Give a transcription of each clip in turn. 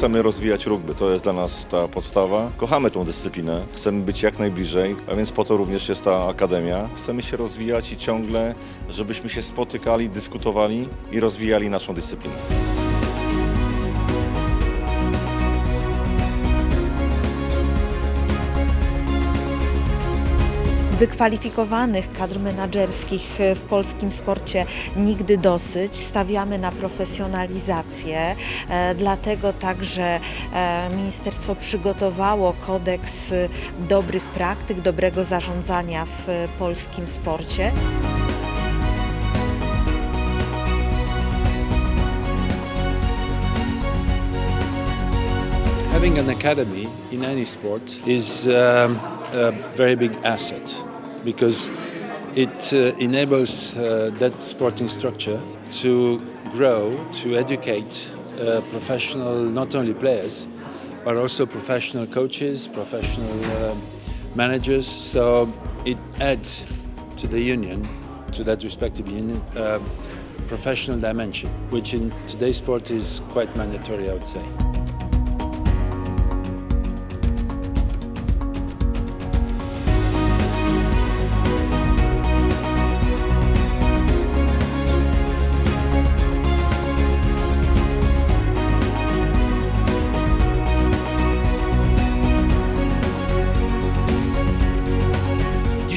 chcemy rozwijać rugby, to jest dla nas ta podstawa. Kochamy tą dyscyplinę, chcemy być jak najbliżej, a więc po to również jest ta akademia. Chcemy się rozwijać i ciągle, żebyśmy się spotykali, dyskutowali i rozwijali naszą dyscyplinę. Wykwalifikowanych kadr menedżerskich w polskim sporcie nigdy dosyć. Stawiamy na profesjonalizację, e, dlatego także e, ministerstwo przygotowało kodeks e, dobrych praktyk, dobrego zarządzania w e, polskim sporcie. Having an academy in any sport is um, a very big asset because it uh, enables uh, that sporting structure to grow, to educate uh, professional, not only players, but also professional coaches, professional uh, managers. So it adds to the union, to that respective union, uh, professional dimension, which in today's sport is quite mandatory, I would say.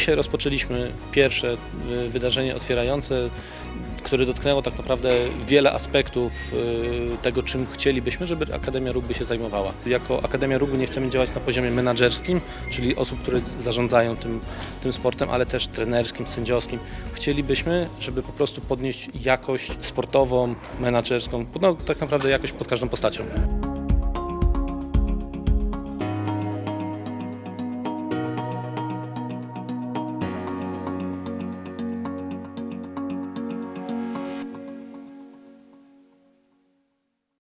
Dzisiaj rozpoczęliśmy pierwsze y, wydarzenie otwierające, które dotknęło tak naprawdę wiele aspektów y, tego, czym chcielibyśmy, żeby Akademia Rugby się zajmowała. Jako Akademia Rugby nie chcemy działać na poziomie menedżerskim, czyli osób, które zarządzają tym, tym sportem, ale też trenerskim, sędziowskim. Chcielibyśmy, żeby po prostu podnieść jakość sportową, menedżerską, no, tak naprawdę jakość pod każdą postacią.